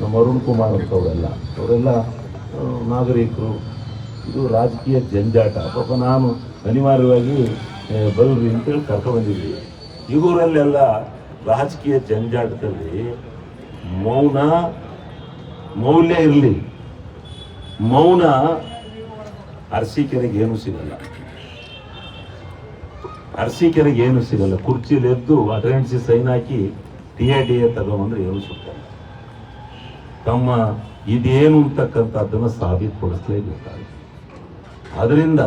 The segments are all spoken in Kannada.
ನಮ್ಮ ಅರುಣ್ ಕುಮಾರ್ ಅಂತವರೆಲ್ಲ, ಅವರೆಲ್ಲ ನಾಗರಿಕರು, ಇದು ರಾಜಕೀಯ ಜಂಜಾಟ. ಪಾಪ ನಾನು ಅನಿವಾರ್ಯವಾಗಿ ಬಲ್ರಿ ಅಂತೇಳಿ ಕರ್ಕೊ ಬಂದಿದ್ವಿ ಇವರಲ್ಲೆಲ್ಲ ರಾಜಕೀಯ ಜಂಜಾಟದಲ್ಲಿ ಮೌನ, ಮೌಲ್ಯ ಇರಲಿ. ಮೌನ ಅರಸೀಕೆರೆಗೆ ಏನು ಸಿಗಲ್ಲ. ಅರಸೀಕೆರೆಗೆ ಏನು ಸಿಗಲ್ಲ. ಕುರ್ಚಿಲಿ ಎದ್ದು ಅಟೆಂಡೆನ್ಸಿ ಸೈನ್ ಹಾಕಿ ಟಿ ಎ ಡಿ ಎ ತಗೊಂಬಂದ್ರೆ ಏನು ಸಿಗ್ತಲ್ಲ. ತಮ್ಮ ಇದೇನು ಸಾಬೀತು ಸಾಬೀತುಪಡಿಸಲೇಬೇಕಾಗುತ್ತೆ ಅದರಿಂದ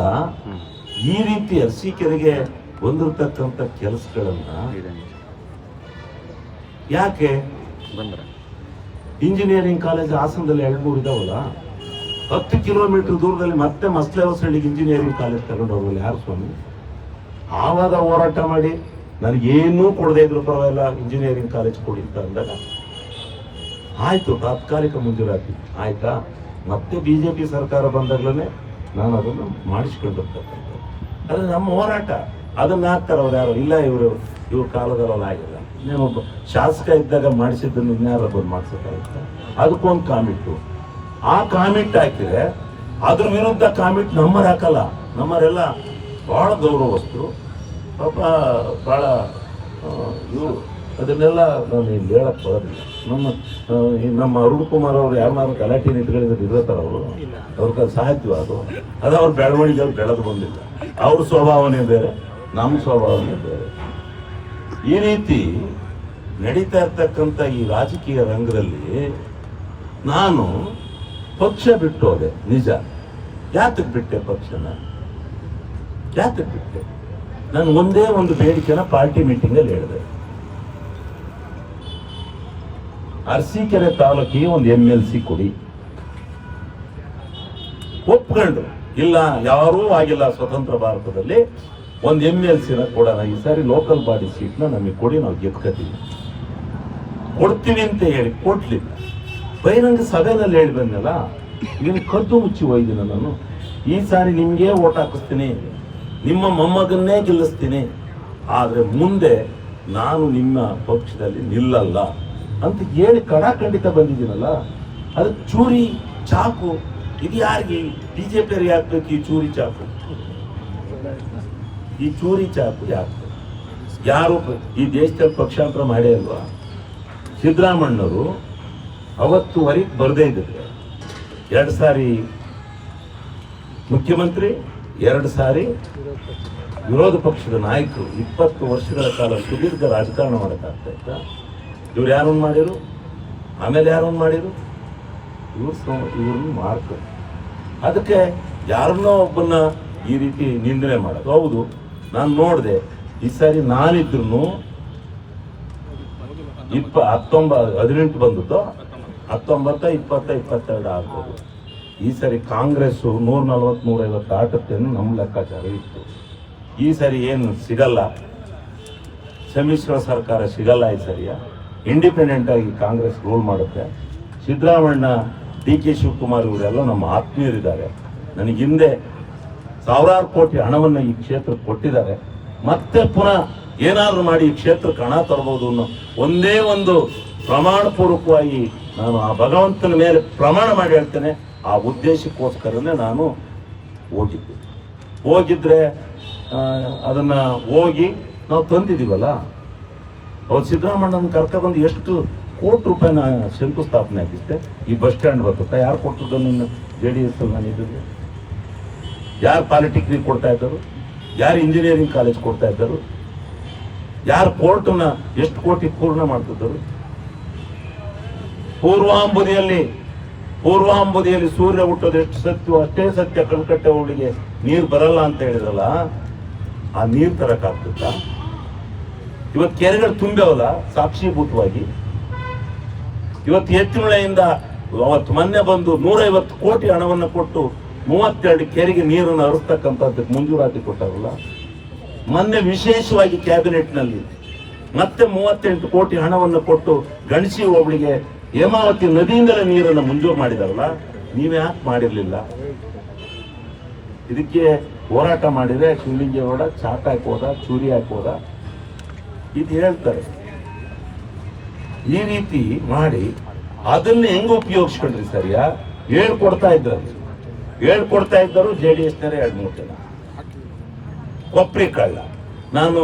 ಈ ರೀತಿ ಅರಸೀಕೆರೆಗೆ ಬಂದಿರತಕ್ಕಂಥ ಕೆಲಸಗಳನ್ನ ಯಾಕೆ? ಇಂಜಿನಿಯರಿಂಗ್ ಕಾಲೇಜ್ ಹಾಸನದಲ್ಲಿ ಎರಡು ಮೂರು ಇದಾವಲ್ಲ? ಹತ್ತು ಕಿಲೋಮೀಟರ್ ದೂರದಲ್ಲಿ ಮತ್ತೆ ಮಸ್ಲೆ ಹೊಸಳ್ಳಿಗೆ ಇಂಜಿನಿಯರಿಂಗ್ ಕಾಲೇಜ್ ತಗೊಂಡು ಹೋಗಲ್ಲ ಯಾರು ಸ್ವಾಮಿ? ಆವಾಗ ಹೋರಾಟ ಮಾಡಿ ನನಗೇನೂ ಕೊಡದೇ ಇದ್ರು ಪರವಾಗಿಲ್ಲ ಇಂಜಿನಿಯರಿಂಗ್ ಕಾಲೇಜ್ ಕೊಡಿ ಅಂತ ಅಂದಾಗ ಆಯ್ತು, ತಾತ್ಕಾಲಿಕ ಮಂಜೂರಾತಿ ಆಯ್ತಾ? ಮತ್ತೆ ಬಿಜೆಪಿ ಸರ್ಕಾರ ಬಂದಾಗಲೇ ನಾನು ಅದನ್ನು ಮಾಡಿಸ್ಕೊಂಡಿರ್ತಕ್ಕಂಥದ್ದು ಅದು ನಮ್ಮ ಹೋರಾಟ. ಅದನ್ನ ಹಾಕ್ತಾರೆ ಅವ್ರು ಯಾರು? ಇಲ್ಲ, ಇವರು, ಇವ್ರ ಕಾಲದಲ್ಲ ಆಗಿಲ್ಲ. ಒಬ್ಬ ಶಾಸಕ ಇದ್ದಾಗ ಮಾಡಿಸಿದ್ದನ್ನು ಇನ್ಯಾರು ಬಂದು ಮಾಡಿಸೋಕ್ಕಾಗುತ್ತೆ ಅದಕ್ಕೊಂದು ಕಾಮಿಟ್ಟು. ಆ ಕಾಮಿಟ್ ಹಾಕಿದ್ರೆ ಅದ್ರ ವಿರುದ್ಧ ಕಾಮಿಟ್ ನಮ್ಮರು ಹಾಕಲ್ಲ. ನಮ್ಮರೆಲ್ಲ ಬಹಳ ಗೌರವಸ್ತು ಪಾಪ ಭಾಳ ಇವರು ಅದನ್ನೆಲ್ಲ ನಾನು ಇಲ್ಲಿ ಹೇಳಕ್ ಬರೋದಿಲ್ಲ. ನಮ್ಮ ನಮ್ಮ ಅರುಣ್ ಕುಮಾರ್ ಅವರು ಯಾರನ್ನಾರು ಗಲಾಟೆ ನಿಂತ್ಗಳಿದ್ರೆ ಇರತ್ತಾರ ಅವರು. ಅವ್ರಿಗೆ ಸಾಹಿತ್ಯ ಅದು? ಅದು ಅವ್ರ ಬೆಳವಣಿಗೆ ಬೆಳೆದು ಬಂದಿಲ್ಲ. ಅವ್ರ ಸ್ವಭಾವನೆ ಬೇರೆ ನಮ್ಮ ಸ್ವಭಾವನೆ ಬೇರೆ. ಈ ರೀತಿ ನಡೀತಾ ಇರ್ತಕ್ಕಂಥ ಈ ರಾಜಕೀಯ ರಂಗದಲ್ಲಿ ನಾನು ಪಕ್ಷ ಬಿಟ್ಟು ಹೋದೆ, ನಿಜ. ಯಾತಕ್ಕೆ ಬಿಟ್ಟೆ ಪಕ್ಷನ? ಯಾತಕ್ಕೆ ಬಿಟ್ಟೆ? ನಾನು ಒಂದೇ ಒಂದು ಬೇಡಿಕೆನ ಪಾರ್ಟಿ ಮೀಟಿಂಗಲ್ಲಿ ಹೇಳಿದೆ. ಅರಸೀಕೆರೆ ತಾಲೂಕಿಗೆ ಒಂದು ಎಂ ಎಲ್ ಸಿ ಕೊಡಿ. ಒಪ್ಕೊಂಡು, ಇಲ್ಲ, ಯಾರೂ ಆಗಿಲ್ಲ ಸ್ವತಂತ್ರ ಭಾರತದಲ್ಲಿ, ಒಂದು ಎಂ ಎಲ್ ಸಿನ ಕೊಡೋಣ. ಈ ಸಾರಿ ಲೋಕಲ್ ಬಾಡಿ ಸೀಟ್ನ ನಮಗೆ ಕೊಡಿ, ನಾವು ಗೆದ್ಕೋತೀವಿ. ಕೊಡ್ತೀವಿ ಅಂತ ಹೇಳಿ, ಕೊಡ್ಲಿಲ್ಲ. ಬಹಿರಂಗ ಸಭೆನಲ್ಲಿ ಹೇಳಿ ಬಂದಲ್ಲ ಇದನ್ನು ಕದ್ದು ಮುಚ್ಚಿ ಹೋಯ್ದಿನ ನಾನು. ಈ ಸಾರಿ ನಿಮಗೆ ಓಟ್ ಹಾಕಿಸ್ತೀನಿ, ನಿಮ್ಮ ಮೊಮ್ಮಗನ್ನೇ ಗೆಲ್ಲಿಸ್ತೀನಿ. ಆದರೆ ಮುಂದೆ ನಾನು ನಿಮ್ಮ ಪಕ್ಷದಲ್ಲಿ ನಿಲ್ಲಲ್ಲ. ಅಂತ ಹೇಳಿ ಕಡಾಖಂಡಿತ ಬಂದಿದ್ದೀನಲ್ಲ, ಅದು ಚೂರಿ ಚಾಕು. ಇದು ಯಾರಿಗೆ? ಬಿಜೆಪಿ ಹಾಕ್ಬೇಕು ಈ ಚೂರಿ ಚಾಕು. ಈ ಚೂರಿ ಚಾಕು ಯಾಕೆ ಯಾರು ಈ ದೇಶದಲ್ಲಿ ಪಕ್ಷಾಂತರ ಮಾಡೇ ಅಲ್ವಾ? ಸಿದ್ದರಾಮಣ್ಣವರು ಅವತ್ತುವರೆಗೆ ಬರದೇ ಇದ್ದಿದ್ರೆ, ಎರಡು ಸಾರಿ ಮುಖ್ಯಮಂತ್ರಿ, ಎರಡು ಸಾರಿ ವಿರೋಧ ಪಕ್ಷದ ನಾಯಕರು, ಇಪ್ಪತ್ತು ವರ್ಷಗಳ ಕಾಲ ಸುದೀರ್ಘ ರಾಜಕಾರಣ ಮಾಡೋಕ್ಕಾಗ್ತಾ ಇತ್ತ? ಇವ್ರು ಯಾರು ಮಾಡಿರು? ಆಮೇಲೆ ಯಾರು ಮಾಡಿರು? ಇವ್ರು ಇವ್ರನ್ನ ಮಾರ್ಕ್. ಅದಕ್ಕೆ ಯಾರನ್ನೋ ಒಬ್ಬನ್ನ ಈ ರೀತಿ ನಿಂದನೆ ಮಾಡೋದು. ಹೌದು ನಾನು ನೋಡಿದೆ ಈ ಸಾರಿ ನಾನಿದ್ರು ಇಪ್ಪ ಹತ್ತೊಂಬ ಹದಿನೆಂಟು ಬಂದದ್ದು. ಹತ್ತೊಂಬತ್ತ ಇಪ್ಪತ್ತ ಇಪ್ಪತ್ತೆರಡು ಆಗ್ಬೋದು. ಈ ಸಾರಿ ಕಾಂಗ್ರೆಸ್ಸು ನೂರ ನಲ್ವತ್ತು ನೂರೈವತ್ತು ಆಟತ್ತೆ ನಮ್ಮ ಲೆಕ್ಕಾಚಾರ ಇತ್ತು. ಈ ಸಾರಿ ಏನು ಸಿಗಲ್ಲ. ಸಮ್ಮಿಶ್ರ ಸರ್ಕಾರ ಸಿಗಲ್ಲ ಈ ಸರಿಯ. ಇಂಡಿಪೆಂಡೆಂಟ್ ಆಗಿ ಕಾಂಗ್ರೆಸ್ ರೂಲ್ ಮಾಡುತ್ತೆ. ಸಿದ್ದರಾಮಣ್ಣ ಡಿ ಕೆ ಶಿವಕುಮಾರ್ ಇವರೆಲ್ಲ ನಮ್ಮ ಆತ್ಮೀಯರಿದ್ದಾರೆ. ನನಗೆ ಹಿಂದೆ ಸಾವಿರಾರು ಕೋಟಿ ಹಣವನ್ನು ಈ ಕ್ಷೇತ್ರಕ್ಕೆ ಕೊಟ್ಟಿದ್ದಾರೆ. ಮತ್ತೆ ಪುನಃ ಏನಾದರೂ ಮಾಡಿ ಈ ಕ್ಷೇತ್ರಕ್ಕೆ ಹಣ ತರಬಹುದು ಅನ್ನೋ ಒಂದೇ ಒಂದು ಪ್ರಮಾಣಪೂರ್ವಕವಾಗಿ ನಾನು ಆ ಭಗವಂತನ ಮೇಲೆ ಪ್ರಮಾಣ ಮಾಡಿ ಹೇಳ್ತೇನೆ. ಆ ಉದ್ದೇಶಕ್ಕೋಸ್ಕರನೇ ನಾನು ಹೋಗಿದ್ದೆ. ಹೋಗಿದ್ರೆ ಅದನ್ನು ಹೋಗಿ ನಾವು ತಂದಿದ್ದೀವಲ್ಲ? ಅವ್ರು ಸಿದ್ದರಾಮಣ್ಣನ ಕರ್ಕೊಂಡ್ಬಂದು ಎಷ್ಟು ಕೋಟಿ ರೂಪಾಯಿನ ಶಂಕುಸ್ಥಾಪನೆ ಆಗಿತ್ತೆ. ಈ ಬಸ್ ಸ್ಟ್ಯಾಂಡ್ ಬರ್ತದೆ. ಯಾರು ಕೊಟ್ಟದ್ದು ನಿನ್ನ ಜೆ ಡಿ ಎಸ್ ನಾನು ಇದ್ದಿದ್ದು? ಯಾರು ಪಾಲಿಟೆಕ್ನಿಕ್ ಕೊಡ್ತಾ ಇದ್ದರು ಯಾರು ಇಂಜಿನಿಯರಿಂಗ್ ಕಾಲೇಜ್ ಕೊಡ್ತಾ ಇದ್ದರು ಯಾರು ಕೋರ್ಟನ್ನ ಎಷ್ಟು ಕೋಟಿ ಪೂರ್ಣ ಮಾಡ್ತಿದ್ದರು ಪೂರ್ವಾಂಬುದಿಯಲ್ಲಿ ಪೂರ್ವಾಂಬುದಿಯಲ್ಲಿ ಸೂರ್ಯ ಹುಟ್ಟೋದು ಎಷ್ಟು ಸತ್ಯ, ಅಷ್ಟೇ ಸತ್ಯ ಕಲ್ಕಟ್ಟೆ ಹೋಳಿಗೆ ನೀರು ಬರಲ್ಲ ಅಂತ ಹೇಳಿದ್ರಲ್ಲ, ಆ ನೀರು ತರಕ್ಕಾಗ್ತದ ಇವತ್ತು ಕೆರೆಗಳು ತುಂಬ್ಯಾವಲ್ಲ ಸಾಕ್ಷೀಭೂತವಾಗಿ ಇವತ್ತು ಎತ್ತಿನೊಳೆಯಿಂದ ಅವತ್ತು ಮೊನ್ನೆ ಬಂದು ನೂರೈವತ್ತು ಕೋಟಿ ಹಣವನ್ನು ಕೊಟ್ಟು ಮೂವತ್ತೆರಡು ಕೆರೆಗೆ ನೀರನ್ನು ಹರಿಸ್ತಕ್ಕಂಥದ್ದಕ್ಕೆ ಮಂಜೂರಾತಿ ಕೊಟ್ಟಾರಲ್ಲ. ಮೊನ್ನೆ ವಿಶೇಷವಾಗಿ ಕ್ಯಾಬಿನೆಟ್ನಲ್ಲಿ ಮತ್ತೆ ಮೂವತ್ತೆಂಟು ಕೋಟಿ ಹಣವನ್ನು ಕೊಟ್ಟು ಗಣಸಿ ಹೋಬಳಿಗೆ ಹೇಮಾವತಿ ನದಿಯಿಂದಲೇ ನೀರನ್ನು ಮಂಜೂರು ಮಾಡಿದಾರಲ್ಲ, ನೀವೇ ಯಾಕೆ ಮಾಡಿರಲಿಲ್ಲ? ಇದಕ್ಕೆ ಹೋರಾಟ ಮಾಡಿದರೆ ಶಿವಲಿಂಗೇಗೌಡ ಚಾಟ್ ಹಾಕೋದ ಚೂರಿ ಹಾಕೋದ ಇದು ಹೇಳ್ತಾರೆ. ಈ ರೀತಿ ಮಾಡಿ ಅದನ್ನ ಹೆಂಗ್ ಉಪಯೋಗಿಸ್ಕೊಂಡ್ರಿ ಸರಿಯಾ ಹೇಳ್ಕೊಡ್ತಾ ಇದ್ರು ಹೇಳ್ಕೊಡ್ತಾ ಇದ್ದರು ಜೆ ಡಿ ಎಸ್ನವರೇ ಎರಡು ಮೂರು ಜನ. ಕೊಪ್ರಿ ಕಳ್ಳ. ನಾನು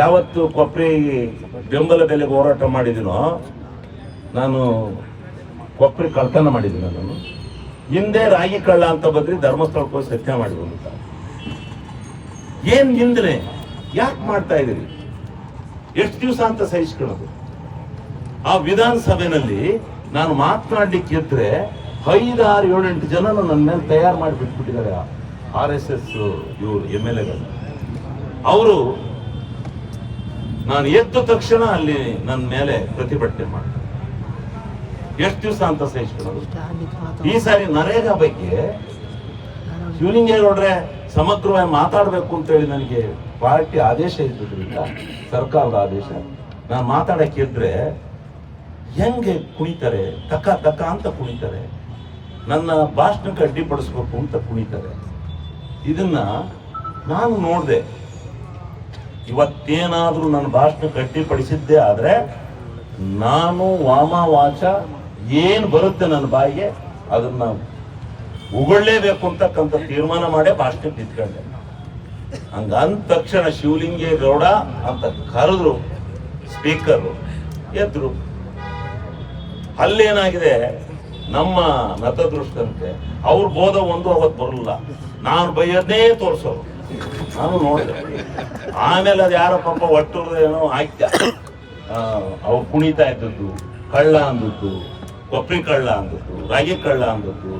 ಯಾವತ್ತು ಕೊಪ್ರಿ ಬೆಂಬಲ ಬೆಲೆಗೆ ಹೋರಾಟ ಮಾಡಿದೀನೋ, ನಾನು ಕೊಪ್ರಿ ಕಳ್ತನ ಮಾಡಿದ್ದೀನಿ ನಾನು. ಹಿಂದೆ ರಾಗಿ ಕಳ್ಳ ಅಂತ ಬಂದ್ರಿ ಧರ್ಮಸ್ಥಳಕ್ಕೆ ಹೋಗಿ ಸತ್ಯ ಮಾಡಿದ್ರು ಅಂತ. ಏನ್ ಯಾಕೆ ಮಾಡ್ತಾ ಇದ್ದೀರಿ? ಎಷ್ಟು ದಿವಸ ಅಂತ ಸಹಿಸ್ಕೊಳ್ಳೋದು? ಆ ವಿಧಾನಸಭೆನಲ್ಲಿ ನಾನು ಮಾತನಾಡ್ಲಿಕ್ಕೆ ಇದ್ರೆ ಐದಾರು ಏಳೆಂಟು ಜನ ನನ್ನ ಮೇಲೆ ತಯಾರು ಮಾಡಿ ಬಿಟ್ಬಿಟ್ಟಿದ್ದಾರೆ ಆರ್ ಎಸ್ ಎಸ್ ಇವರು ಎಂ ಎಲ್ ಎಗಳು. ಅವರು ನಾನು ಎದ್ದ ತಕ್ಷಣ ಅಲ್ಲಿ ನನ್ನ ಮೇಲೆ ಪ್ರತಿಭಟನೆ ಮಾಡ್ತಾರೆ. ಎಷ್ಟು ದಿವಸ ಅಂತ ಸಹಿಸ್ಕೊಳ್ಳೋದು? ಈ ಸಾರಿ ನರೇಗಾ ಬಗ್ಗೆ ಶಿವಲಿಂಗೇಗೌಡ್ರೆ ಸಮಗ್ರವಾಗಿ ಮಾತಾಡಬೇಕು ಅಂತ ಹೇಳಿ ನನಗೆ ಪಾರ್ಟಿ ಆದೇಶ ಇದ್ದಿದ್ದರಿಂದ ಸರ್ಕಾರದ ಆದೇಶ. ನಾನು ಮಾತಾಡಕ್ಕೆ ಇದ್ರೆ, ಹೆಂಗೆ ಕುಣಿತಾರೆ ತಕ್ಕ ತಕ್ಕ ಅಂತ ಕುಣಿತಾರೆ. ನನ್ನ ಭಾಷಣಕ್ಕೆ ಅಡ್ಡಿಪಡಿಸ್ಬೇಕು ಅಂತ ಕುಣಿತಾರೆ. ಇದನ್ನ ನಾನು ನೋಡಿದೆ. ಇವತ್ತೇನಾದರೂ ನನ್ನ ಭಾಷಣಕ್ಕೆ ಅಡ್ಡಿಪಡಿಸಿದ್ದೇ ಆದರೆ, ನಾನು ವಾಮ ವಾಚ ಏನ್ ಬರುತ್ತೆ ನನ್ನ ಬಾಯಿಗೆ, ಅದನ್ನ ಉಗೊಳ್ಳೇಬೇಕು ಅಂತಕ್ಕಂಥ ತೀರ್ಮಾನ ಮಾಡೇ ಭಾಷೆ ನಿಂತ್ಕೊಂಡೆ. ಹಂಗ ಅಂದ ತಕ್ಷಣ ಶಿವಲಿಂಗೇಗೌಡ ಅಂತ ಕರೆದ್ರು, ಸ್ಪೀಕರ್, ಎದ್ರು. ಅಲ್ಲೇನಾಗಿದೆ, ನಮ್ಮ ನತದೃಷ್ಟಂತೆ ಅವ್ರ ಬೋಧ ಒಂದು ಅವತ್ತು ಬರಲ್ಲ ನಾನು ಬೈಯೋದನ್ನೇ ತೋರಿಸೋರು. ನಾನು ನೋಡಿದೆ. ಆಮೇಲೆ ಅದು ಯಾರ ಪಾಪ ಒಟ್ಟು ಏನೋ ಆಯ್ತ. ಅವ್ರು ಕುಣಿತಾ ಇದ್ದದ್ದು, ಕಳ್ಳ ಅಂದದ್ದು ಕೊಪ್ಪರಿ ಕಳ್ಳ ಅಂದದ್ದು, ರಾಗಿ ಕಳ್ಳ ಅಂದದ್ದು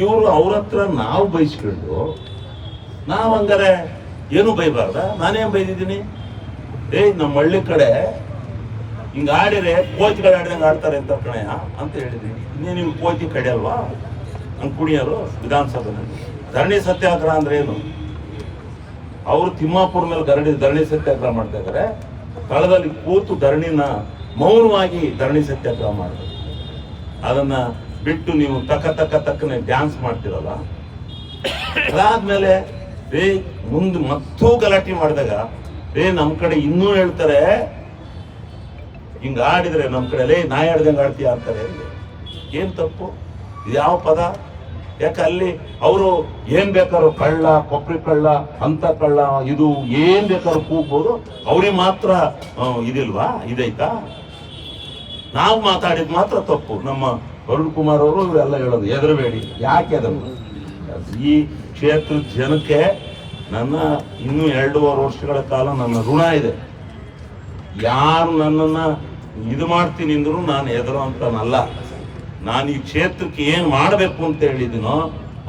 ಇವರು ಅವ್ರ ಹತ್ರ ನಾವು ಬೈಸ್ಕೊಂಡು, ನಾವು ಹಂಗಾರೆ ಏನು ಬೈಬಾರ್ದ? ನಾನೇನ್ ಬೈದಿದ್ದೀನಿ? ಏಯ್ ನಮ್ಮ ಹಳ್ಳಿ ಕಡೆ ಹಿಂಗ ಆಡಿದ್ರೆ ಕೋಚ್ಗಳು ಆಡಿದಂಗೆ ಆಡ್ತಾರೆ ಅಂತ ಕಣಯ್ಯ ಅಂತ ಹೇಳಿದ್ದೀನಿ ಇನ್ನೇ ನಿಮ್ಗೆ ಕೋಚಿ ಕಡೆಯಲ್ವಾ ನಮ್ಮ ಕುಣಿಯರು ವಿಧಾನಸಭೆನಲ್ಲಿ. ಧರಣಿ ಸತ್ಯಾಗ್ರಹ ಅಂದ್ರೆ ಏನು? ಅವರು ತಿಮ್ಮಾಪುರ ಮೇಲೆ ಧರಣಿ ಧರಣಿ ಸತ್ಯಾಗ್ರಹ ಮಾಡ್ತಾ ಇದ್ದಾರೆ ಸ್ಥಳದಲ್ಲಿ ಕೂತು ಧರಣಿನ ಮೌನವಾಗಿ ಧರಣಿ ಸತ್ಯಾಗ್ರಹ ಮಾಡಿದ್ರು ಅದನ್ನ ಬಿಟ್ಟು ನೀವು ತಕ್ಕ ತಕ್ಕ ತಕ್ಕನೆ ಡ್ಯಾನ್ಸ್ ಮಾಡ್ತಿರಲ್ಲ? ಅದಾದ್ಮೇಲೆ ರೇ ಮುಂದೆ ಮತ್ತೂ ಗಲಾಟೆ ಮಾಡಿದಾಗ ರೇ ನಮ್ ಕಡೆ ಇನ್ನೂ ಹೇಳ್ತಾರೆ, ಹಿಂಗ ಆಡಿದ್ರೆ ನಮ್ ಕಡೆ, ಲೇ, ನಾಯಿ ಆಡ್ದಂಗೆ ಆಡ್ತೀಯ? ಅಂತಾರೆ ಏನ್ ತಪ್ಪು? ಯಾವ ಪದ? ಯಾಕೆ ಅಲ್ಲಿ ಅವರು ಏನ್ ಬೇಕಾದ್ರು ಕಳ್ಳ ಕೊಪ್ಪರಿ ಕಳ್ಳ ಅಂತ ಕಳ್ಳ, ಇದು ಏನ್ ಬೇಕಾದ್ರೂ ಕೂಗ್ಬೋದು. ಅವ್ರಿಗೆ ಮಾತ್ರ ಇದಿಲ್ವಾ? ಇದೈತಾ ನಾವು ಮಾತಾಡಿದ್ ಮಾತ್ರ ತಪ್ಪು. ನಮ್ಮ ಅರುಣ್ ಕುಮಾರ್ ಅವರು ಇವೆಲ್ಲ ಹೇಳೋದು, ಹೆದರಬೇಡಿ. ಯಾಕೆ ಅದನ್ನು ಈ ಕ್ಷೇತ್ರದ ಜನಕ್ಕೆ ನನ್ನ ಇನ್ನೂ ಎರಡೂವರೆ ವರ್ಷಗಳ ಕಾಲ ನನ್ನ ಋಣ ಇದೆ. ಯಾರು ನನ್ನನ್ನ ಇದು ಮಾಡ್ತೀನಿ ಅಂದ್ರು ನಾನು ಹೆದರೋ ಅಂತನಲ್ಲ ನಾನು ಈ ಕ್ಷೇತ್ರಕ್ಕೆ ಏನು ಮಾಡಬೇಕು ಅಂತ ಹೇಳಿದ್ದೀನೋ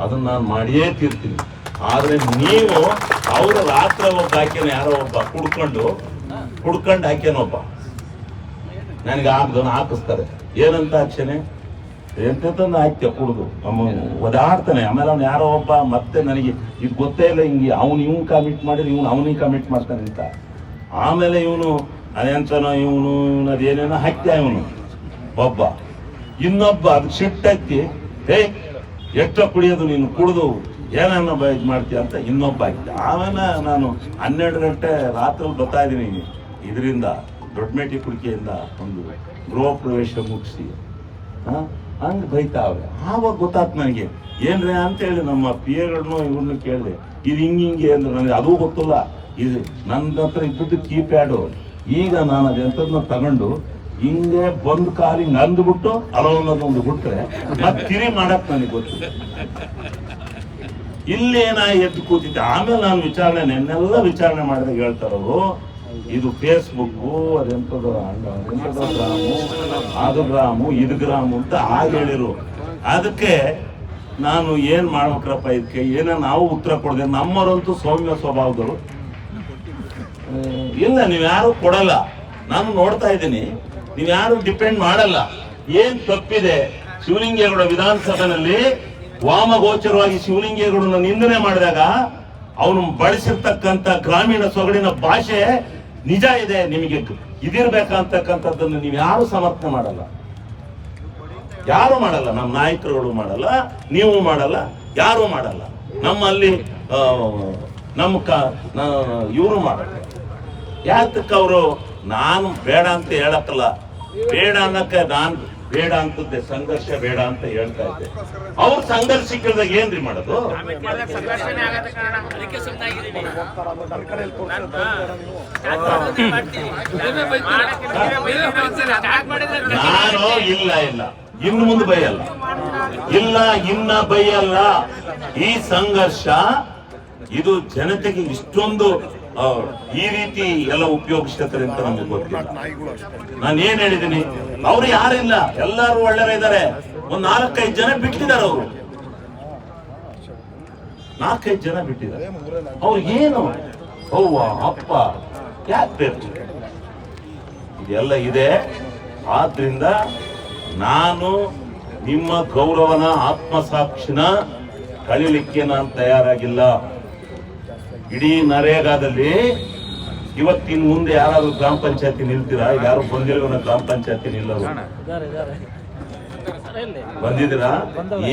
ಅದನ್ನ ನಾನು ಮಾಡಿಯೇ ತೀರ್ತೀನಿ. ಆದರೆ ನೀವು ಅವರ ರಾತ್ರಿ ಒಬ್ಬ ಹಾಕ್ಯಾನ ಯಾರೋ ಒಬ್ಬ ಕುಡ್ಕೊಂಡು ಕುಡ್ಕೊಂಡು ಹಾಕ್ಯಾನೊಬ್ಬ ನನಗೆ ಆಗ್ದನ ಹಾಕಿಸ್ತಾರೆ. ಏನಂತ ಹಾಕ್ಸೇನೆ ಹಾಕ್ತೆ ಕುಡ್ದು. ನಮ್ಮ ಒದಾಡ್ತಾನೆ. ಆಮೇಲೆ ಅವ್ನು ಯಾರೋ ಒಬ್ಬ ಮತ್ತೆ ನನಗೆ, ಇದು ಗೊತ್ತೇ ಇಲ್ಲ ಹಿಂಗೆ, ಅವ್ನು ಇವನು ಕಮಿಟ್ ಮಾಡಿದ್ರೆ ಇವ್ನು ಅವನಿಗೆ ಕಮಿಟ್ ಮಾಡ್ತಾನೆ ಅಂತ. ಆಮೇಲೆ ಇವನು ಅದೇಂತನೋ ಇವನು ಇವನು ಅದೇನೇನೋ ಹಾಕ್ತ ಇವನು. ಒಬ್ಬ. ಇನ್ನೊಬ್ಬ ಅದು ಸಿಟ್ಟೈತಿ ಹೇ, ಎಷ್ಟೋ ಕುಡಿಯೋದು ನೀನು, ಕುಡಿದು ಏನನ್ನ ಇದ್ ಮಾಡ್ತೀಯ ಅಂತ ಇನ್ನೊಬ್ಬ ಆಗಿದ್ದೆ ಆಮೇಲೆ ನಾನು ಹನ್ನೆರಡು ಗಂಟೆ ರಾತ್ರಿ ಬರ್ತಾ ಇದ್ದೀನಿ ಇದರಿಂದ ದೊಡ್ಡಮೇಟಿ ಕುಡಿಕೆಯಿಂದ ಒಂದು ಗೃಹ ಪ್ರವೇಶ ಮುಗಿಸಿ. ಹಂಗೆ ಬೈತಾವೆ ಆವಾಗ ಗೊತ್ತಾತ್ ನನಗೆ ಏನ್ರಿ ಅಂತೇಳಿ ನಮ್ಮ ಪಿಯರ್ಗಳನ್ನು ಇವ್ರನ್ನ ಕೇಳಿದೆ, ಇದು ಹಿಂಗ ಹಿಂಗೆ ಅಂದ್ರೆ ನನಗೆ ಅದು ಗೊತ್ತಿಲ್ಲ. ಇದು ನನ್ನ ಹತ್ರ ಇದ್ದದ್ದು ಕೀಪ್ಯಾಡು. ಈಗ ನಾನು ಅದೆಂಥದನ್ನ ತಗೊಂಡು ಹಿಂಗೆ ಬಂದು ಕಾರಿ ನಂದ್ಬಿಟ್ಟು ಅಲೋ ಅನ್ನೋದೊಂದು ಬಿಟ್ರೆ ಮತ್ತೆ ತಿರಿ ಮಾಡಕ್ ನನಗೆ ಗೊತ್ತು. ಇಲ್ಲೇನ ಎದ್ದು ಕೂತಿದ್ದೆ. ಆಮೇಲೆ ನಾನು ವಿಚಾರಣೆ, ನೆನ್ನೆಲ್ಲ ವಿಚಾರಣೆ ಮಾಡಿದಾಗ ಹೇಳ್ತಾರವರು ಇದು ಫೇಸ್ಬುಕ್ ಅದೆಂಥದ್ದು ಅದೆಂತದು ಗ್ರಾಮು, ಅದು ಗ್ರಾಮು, ಇದು ಗ್ರಾಮು ಅಂತ ಆಗ ಹೇಳಿರು. ಅದಕ್ಕೆ ನಾನು ಏನು ಮಾಡ್ಬೇಕ್ರಪ್ಪ ಇದಕ್ಕೆ? ಏನ ನಾವು ಉತ್ತರ ಕೊಡದೆ? ನಮ್ಮವರಂತೂ ಸೌಮ್ಯ ಸ್ವಭಾವದವರು. ಇಲ್ಲ, ನೀವು ಯಾರು ಕೊಡಲ್ಲ. ನಾನು ನೋಡ್ತಾ ಇದ್ದೀನಿ. ನೀವು ಯಾರು ಡಿಪೆಂಡ್ ಮಾಡಲ್ಲ. ಏನ್ ತಪ್ಪಿದೆ? ಶಿವಲಿಂಗೇಗೌಡ ವಿಧಾನಸಭೆಯಲ್ಲಿ ವಾಮಗೋಚರವಾಗಿ ಶಿವಲಿಂಗೇಗೌಡನ ನಿಂದನೆ ಮಾಡಿದಾಗ ಅವನು ಬಳಸಿರ್ತಕ್ಕಂಥ ಗ್ರಾಮೀಣ ಸೊಗಡಿನ ಭಾಷೆ ನಿಜ ಇದೆ ನಿಮಗೆ ಇದಿರ್ಬೇಕಂತಕ್ಕಂಥದ್ದನ್ನು ನೀವು ಯಾರು ಸಮರ್ಥನೆ ಮಾಡಲ್ಲ. ಯಾರು ಮಾಡಲ್ಲ. ನಮ್ಮ ನಾಯಕರುಗಳು ಮಾಡಲ್ಲ, ನೀವು ಮಾಡಲ್ಲ, ಯಾರು ಮಾಡಲ್ಲ. ನಮ್ಮಲ್ಲಿ ನಮ್ಮ ಕ ಇವರು ಮಾಡಲ್ಲ. ಯಾತಕ್ಕೆ ಅವರು, ನಾನು ಬೇಡ ಅಂತ ಹೇಳಕ್ಕಲ್ಲ. ಬೇಡ ಅನ್ನಕ್ಕೆ ನಾನ್ ಬೇಡ ಅಂತದ್ದೆ ಸಂಘರ್ಷ ಬೇಡ ಅಂತ ಹೇಳ್ತಾ ಇದ್ದೆ. ಅವ್ರ ಸಂಘರ್ಷಕ್ಕಿಲ್ದಾಗ ಏನ್ರಿ ಮಾಡೋದು? ನಾನು ಇಲ್ಲ ಇಲ್ಲ. ಇನ್ನು ಮುಂದೆ ಬೈಯಲ್ಲ. ಇಲ್ಲ, ಇನ್ನ ಬೈಯಲ್ಲ. ಈ ಸಂಘರ್ಷ, ಇದು ಜನತೆಗೆ ಇಷ್ಟೊಂದು ಈ ರೀತಿ ಎಲ್ಲ ಉಪಯೋಗಿಸ್ತಾರೆ ಅಂತ ನಮಗೆ ಗೊತ್ತಿಲ್ಲ. ನಾನು ಏನ್ ಹೇಳಿದೀನಿ ಅವ್ರು ಯಾರಿಲ್ಲ, ಎಲ್ಲರೂ ಒಳ್ಳೆಯರಿದ್ದಾರೆ ಒಂದ್ ನಾಲ್ಕೈದು ಜನ ಬಿಟ್ಟಿದ್ದಾರೆ ಅವರು. ನಾಲ್ಕೈದು ಜನ ಬಿಟ್ಟಿದ್ದಾರೆ. ಅವ್ರು ಏನು? ಅವ್ವ, ಅಪ್ಪ, ಯಾಕೆ ಬೇಕು? ಇದೆಲ್ಲ ಇದೆ. ಆದ್ರಿಂದ ನಾನು ನಿಮ್ಮ ಗೌರವನ, ಆತ್ಮಸಾಕ್ಷಿನ ಕಳಿಲಿಕ್ಕೆ ನಾನು ತಯಾರಾಗಿಲ್ಲ. ಇಡೀ ನರೇಗಾದಲ್ಲಿ ಇವತ್ತಿನ ಮುಂದೆ ಯಾರಾದ್ರೂ ಗ್ರಾಮ ಪಂಚಾಯತಿ ನಿಲ್ತೀರಾ? ಯಾರು ಬಂದಿರೋ ಗ್ರಾಮ ಪಂಚಾಯತಿ ನಿಲ್ಲರು. ಬಂದಿದ್ದೀರಾ?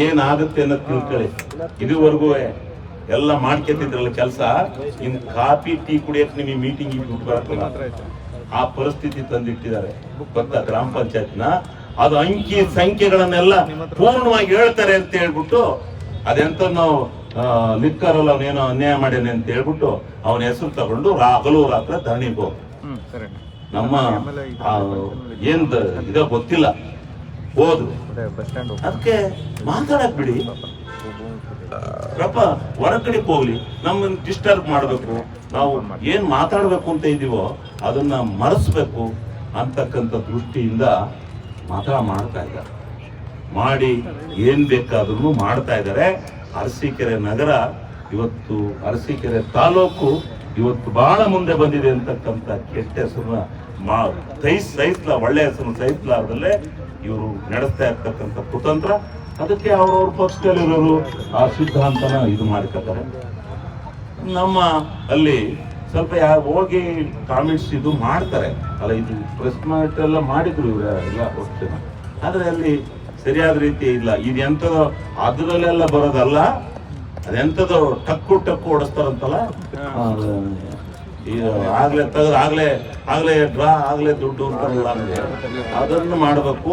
ಏನಾಗುತ್ತೆ ಅನ್ನೋದು ತಿಳ್ಕೊಳ್ಳಿ. ಇದುವರೆಗೂ ಎಲ್ಲ ಮಾಡ್ಕೊತಿದ್ರಲ್ಲ ಕೆಲಸ? ಇನ್ ಕಾಫಿ ಟೀ ಕುಡಿಯಕ್ ನಿಮಗೆ ಮೀಟಿಂಗ್ ಆ ಪರಿಸ್ಥಿತಿ ತಂದಿಟ್ಟಿದ್ದಾರೆ. ಗೊತ್ತಾ ಗ್ರಾಮ ಪಂಚಾಯತ್ನ? ಅದು ಅಂಕಿ ಸಂಖ್ಯೆಗಳನ್ನೆಲ್ಲ ಪೂರ್ಣವಾಗಿ ಹೇಳ್ತಾರೆ ಅಂತ ಹೇಳ್ಬಿಟ್ಟು ಅದೆಂತ ನಾವು ಲಿಕ್ಕರಲ್ಲ ಅವನೇನೋ ಅನ್ಯಾಯ ಮಾಡ್ಯಾನೆ ಅಂತ ಹೇಳ್ಬಿಟ್ಟು ಅವನ ಹೆಸರು ತಗೊಂಡು ಹಗಲು ರಾತ್ರ ಧರಣಿಗೆ ಹೋಗ ನಮ್ಮ ಏನ್ ಇದ ಗೊತ್ತಿಲ್ಲ. ಹೋದ್ರು. ಅದಕ್ಕೆ ಮಾತಾಡಕ್ ಬಿಡಿ. ಪಾಪ ಹೊರಗಡೆ ಹೋಗ್ಲಿ. ನಮ್ಮನ್ನು ಡಿಸ್ಟರ್ಬ್ ಮಾಡಬೇಕು. ನಾವು ಏನ್ ಮಾತಾಡ್ಬೇಕು ಅಂತ ಇದೀವೋ ಅದನ್ನ ಮರೆಸ್ಬೇಕು ಅಂತಕ್ಕಂಥ ದೃಷ್ಟಿಯಿಂದ ಮಾತಾಡ ಮಾಡ್ತಾ ಇದ್ದಾರೆ. ಮಾಡಿ ಏನ್ ಬೇಕಾದ್ರೂ ಮಾಡ್ತಾ ಇದ್ದಾರೆ. ಅರಸೀಕೆರೆ ನಗರ, ಇವತ್ತು ಅರಸೀಕೆರೆ ತಾಲೂಕು, ಇವತ್ತು ಬಹಳ ಮುಂದೆ ಬಂದಿದೆ ಅಂತಕ್ಕಂಥ ಕೆಟ್ಟ ಹೆಸರನ್ನ ಮಾ ಸಹಿಸ್ ಸಹಿಸ್ಲ ಒಳ್ಳೆ ಹೆಸರನ್ನು ಸಹಿಸಲಾರ್ದಲ್ಲೇ ಇವರು ನಡೆಸ್ತಾ ಇರ್ತಕ್ಕಂಥ ಕುತಂತ್ರ. ಅದಕ್ಕೆ ಅವ್ರವ್ರ ಪಕ್ಷದಲ್ಲಿರೋರು ಆ ಸಿದ್ಧಾಂತನ ಇದು ಮಾಡ್ಕೋತಾರೆ ನಮ್ಮ ಅಲ್ಲಿ ಸ್ವಲ್ಪ ಯಾ- ಹೋಗಿ ಕಾಮೆಂಟ್ಸ್ ಇದು ಮಾಡ್ತಾರೆ. ಅಲ್ಲ, ಇದು ಪ್ರೆಸ್ ಮೀಟ್ ಎಲ್ಲ ಮಾಡಿದ್ರು ಇವರೆಲ್ಲ ಆದ್ರೆ ಅಲ್ಲಿ ಸರಿಯಾದ ರೀತಿ ಇಲ್ಲ. ಇದು ಎಂಥದೋ ಅದರಲ್ಲೆಲ್ಲ ಬರೋದಲ್ಲ ಅದೆಂತದೋ ಟಕ್ಕು ಟಕ್ಕು ಓಡಿಸ್ತಾರಂತಲ್ಲ? ಆಗ್ಲೇ ತೆಗೆದು ಆಗ್ಲೇ ಆಗ್ಲೇ ಡ್ರಾ ಆಗ್ಲೇ ದುಡ್ಡು ಅಂತಾರಲ್ಲ ಅದನ್ನು ಮಾಡಬೇಕು.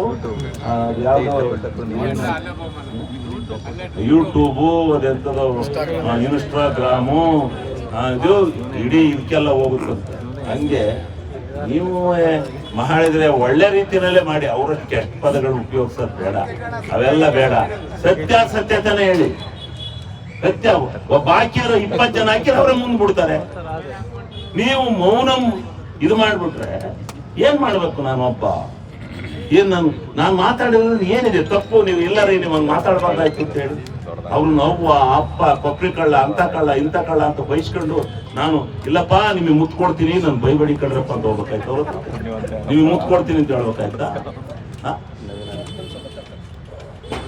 ಯೂಟ್ಯೂಬು ಅದೆಂತದೋ ಆ, ಇನ್ಸ್ಟಾಗ್ರಾಮು ಇದು ಇಡೀ ಇದಕ್ಕೆಲ್ಲ ಹೋಗುತ್ತಂತೆ. ಹಂಗೆ ನೀವು ಮಾಡಿದ್ರೆ ಒಳ್ಳೆ ರೀತಿಯಲ್ಲೇ ಮಾಡಿ. ಅವರು ಕೆಟ್ಟ ಪದಗಳು ಉಪಯೋಗಿಸೋದು ಬೇಡ. ಅವೆಲ್ಲ ಬೇಡ. ಸತ್ಯಾಸತ್ಯತೆನೇ ಹೇಳಿ. ಸತ್ಯ ಒಬ್ಬ ಹಾಕಿರೋ ಇಪ್ಪತ್ತು ಜನ ಹಾಕಿರೋ ಅವರೇ ಮುಂದೆ ಬಿಡ್ತಾರೆ. ನೀವು ಮೌನ ಇದು ಮಾಡ್ಬಿಟ್ರೆ ಏನ್ ಮಾಡ್ಬೇಕು ನಾನು ಒಬ್ಬ? ಏನ್ ನಾನು ನಾನು ಮಾತಾಡಿದ್ರೆ ಏನಿದೆ? ತಪ್ಪು, ನೀವು ಎಲ್ಲರೂ ನಿಮಗೆ ಮಾತಾಡಬಾರ್ದಾಯ್ತು ಅಂತ ಹೇಳಿ. ಅವ್ರು ನೋವು ಅಪ್ಪ ಕೊಪ್ಪಿ ಕಳ್ಳ, ಅಂತ ಕಳ್ಳ, ಇಂಥ ಕಳ್ಳ ಅಂತ ಬಯಸ್ಕೊಂಡು ನಾನು, ಇಲ್ಲಪ್ಪ, ನಿಮಗೆ ಮುತ್ಕೊಡ್ತೀನಿ ನಾನು ಬೈಬಡಿ ಕಳ್ರಪ್ಪ ಅಂತ ಹೋಗ್ಬೇಕಾಯ್ತು ಅವ್ರ ಹತ್ರ. ನಿಮಗೆ ಮುತ್ತು ಕೊಡ್ತೀನಿ ಅಂತ ಹೇಳ್ಬೇಕಾಯ್ತಾ?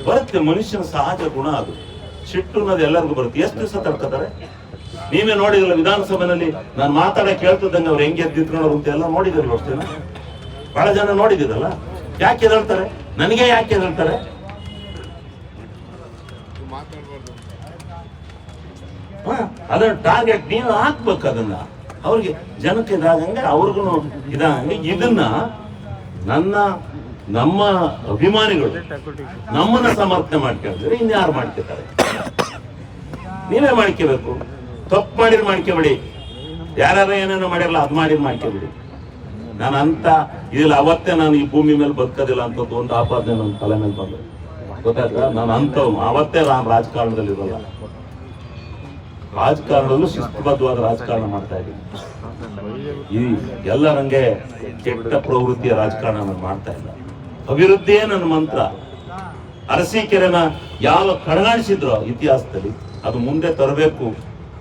ಬರುತ್ತೆ, ಮನುಷ್ಯನ ಸಹಜ ಗುಣ ಅದು. ಸಿಟ್ಟು ಅನ್ನೋದು ಎಲ್ಲರಿಗೂ ಬರುತ್ತೆ. ಎಷ್ಟು ದಿವಸ ತಡ್ಕೋತಾರೆ? ನೀವೇ ನೋಡಿದ್ರಲ್ಲ ವಿಧಾನಸಭೆಯಲ್ಲಿ ನಾನು ಮಾತಾಡಕ್ಕೆ ಕೇಳ್ತಿದ್ದಂಗೆ ಅವ್ರು ಹೆಂಗೆ ಎದ್ದಿತ್ಕೊಂಡ್ರು ಅಂತ ಎಲ್ಲ ನೋಡಿದಿರಲ್ಲ ಅಷ್ಟೇನ? ಬಹಳ ಜನ ನೋಡಿದಿರಲ್ಲ ಯಾಕೆ ಹೇಳ್ತಾರೆ ನನಗೆ ಯಾಕೆ ಎದಳ್ತಾರೆ ಹ, ಅದನ್ನ ಟಾರ್ಗೆಟ್ ನೀವು ಹಾಕ್ಬೇಕು ಅದನ್ನ. ಅವ್ರಿಗೆ ಜನಕ್ಕೆ ಇದಾಗಂಗೆ ಅವ್ರಿಗೂ ಇದಾಗಂಗೆ ಇದನ್ನ ನನ್ನ, ನಮ್ಮ ಅಭಿಮಾನಿಗಳು ನಮ್ಮನ್ನ ಸಮರ್ಥನೆ ಮಾಡ್ಕೊಂಡಿದ್ರೆ ಇನ್ಯಾರು ಮಾಡ್ಕೊತಾರೆ ನೀವೇ ಮಾಡ್ಕೋಬೇಕು ತಪ್ಪು ಮಾಡಿದ್ರೆ ಮಾಡ್ಕೋಬೇಡಿ. ಯಾರು ಏನೇನೋ ಮಾಡಿರಲ್ಲ ಅದು ಮಾಡಿದ್ರೆ ಮಾಡ್ಕೋಬೇಡಿ. ನಾನು ಅಂತ ಇದಿಲ್ಲ, ಅವತ್ತೇ ನಾನು ಈ ಭೂಮಿ ಮೇಲೆ ಬದುಕೋದಿಲ್ಲ ಅಂತದ್ದು ಒಂದು ಆಪಾದನೆ ನನ್ನ ತಲೆ ಮೇಲೆ ಬಂದ. ಗೊತ್ತಾಯ್ತಾ? ನಾನು ಅಂತ ಅವತ್ತೇ ನಾನು ರಾಜಕಾರಣದಲ್ಲಿ ಇರಲ್ಲ. ರಾಜಕಾರಣದಲ್ಲೂ ಶಿಸ್ತುಬದ್ಧವಾದ ರಾಜಕಾರಣ ಮಾಡ್ತಾ ಇದ್ದೀನಿ ಈ ನನಗೆ ಕೆಟ್ಟ ಪ್ರವೃತ್ತಿಯ ರಾಜಕಾರಣ ನಾನು ಮಾಡ್ತಾ ಇಲ್ಲ. ಅಭಿವೃದ್ಧಿಯೇ ನನ್ನ ಮಂತ್ರ. ಅರಸೀಕೆರೆನ ಯಾವ ಕಡಗಾಣಿಸಿದ್ರೋ ಇತಿಹಾಸದಲ್ಲಿ ಅದು ಮುಂದೆ ತರಬೇಕು.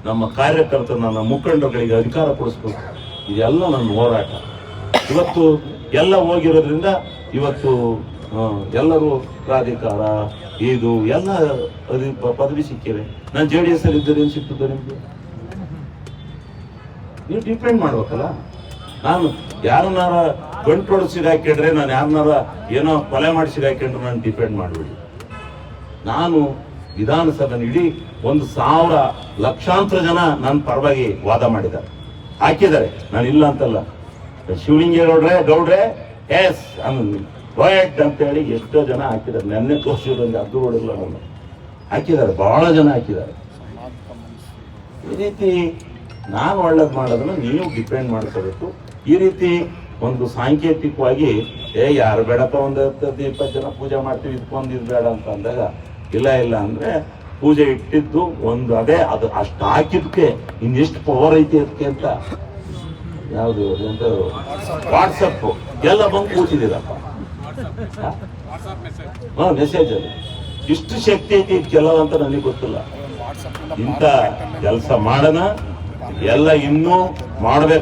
ನಮ್ಮ ಕಾರ್ಯಕರ್ತರು ನನ್ನ ಮುಖಂಡರುಗಳಿಗೆ ಅಧಿಕಾರ ಕೊಡಿಸ್ಬೇಕು. ಇದೆಲ್ಲ ನನ್ನ ಹೋರಾಟ. ಇವತ್ತು ಎಲ್ಲ ಹೋಗಿರೋದ್ರಿಂದ ಇವತ್ತು ಎಲ್ಲರೂ ಪ್ರಾಧಿಕಾರ, ಇದು ಎಲ್ಲ ಪದವಿ ಸಿಕ್ಕಿವೆ. ನಾನು ಜೆ ಡಿ ಎಸ್ ಅಲ್ಲಿ ಇದ್ದರೆ ಏನು ನಿಮ್ಗೆ? ನೀವು ಡಿಪೆಂಡ್ ಮಾಡ್ಬೇಕಲ್ಲ? ನಾನು ಯಾರನ್ನಾರ ಕಂಟ್ರೋಲ್ ಸಿಗಾಕಿಡ್ರೆ, ನಾನು ಯಾರನ್ನಾರ ಏನೋ ಕೊಲೆ ಮಾಡಿ ಸಿಗಾಕೊಂಡ್ರೆ ನಾನು ಡಿಪೆಂಡ್ ಮಾಡಬೇಡಿ. ನಾನು ವಿಧಾನಸಭೆ ಇಡೀ ಒಂದು ಸಾವಿರ ಲಕ್ಷಾಂತರ ಜನ ನನ್ನ ಪರವಾಗಿ ವಾದ ಮಾಡಿದ್ದಾರೆ. ಹಾಕಿದ್ದಾರೆ. ನಾನು ಇಲ್ಲ ಅಂತಲ್ಲ. ಶಿವಲಿಂಗೇಗೌಡ್ರೆ, ಗೌಡ್ರೆ, ಎಸ್ ವೈಟ್ ಅಂತೇಳಿ ಎಷ್ಟೋ ಜನ ಹಾಕಿದ್ದಾರೆ. ನೆನ್ನೆ ತೋರಿಸಿದ್ರೆ ಅದು ಹೊಡಿಲ್ಲ ನಾನು. ಹಾಕಿದ್ದಾರೆ ಬಹಳ ಜನ ಹಾಕಿದ್ದಾರೆ. ಈ ರೀತಿ ನಾನು ಒಳ್ಳೇದು ಮಾಡೋದನ್ನು ನೀವು ಡಿಪೆಂಡ್ ಮಾಡ್ಕೋಬೇಕು. ಈ ರೀತಿ ಒಂದು ಸಾಂಕೇತಿಕವಾಗಿ ಏ ಯಾರು ಬೇಡಪ್ಪ ಒಂದು ಹತ್ತು ಇಪ್ಪತ್ತು ಜನ ಪೂಜೆ ಮಾಡ್ತೀವಿ ಇದಕ್ಕೊಂದು ಇದು ಬೇಡ ಅಂತ ಅಂದಾಗ ಇಲ್ಲ ಇಲ್ಲ ಅಂದರೆ ಪೂಜೆ ಇಟ್ಟಿದ್ದು ಒಂದು ಅದೇ ಅದು ಅಷ್ಟು ಹಾಕಿದ್ಕೆ ಇನ್ನೆಷ್ಟು ಪವರ್ ಐತಿ ಅದಕ್ಕೆ ಅಂತ. ಯಾವುದು ಅಂತ ವಾಟ್ಸಪ್ಪು ಎಲ್ಲ ಬಂದು ಕೂತಿದ್ದೀರಪ್ಪ. ಹಾಂ? ಮೆಸೇಜ್ ಅಲ್ಲಿ. ಇಷ್ಟು ಶಕ್ತಿ ಐತಿ ಕೆಲವಂತ ನನಗೆ ಗೊತ್ತಿಲ್ಲ. ಇಂಥ ಕೆಲಸ ಮಾಡೋಣ ಎಲ್ಲ ಇನ್ನೂ ಮಾಡಬೇಕು.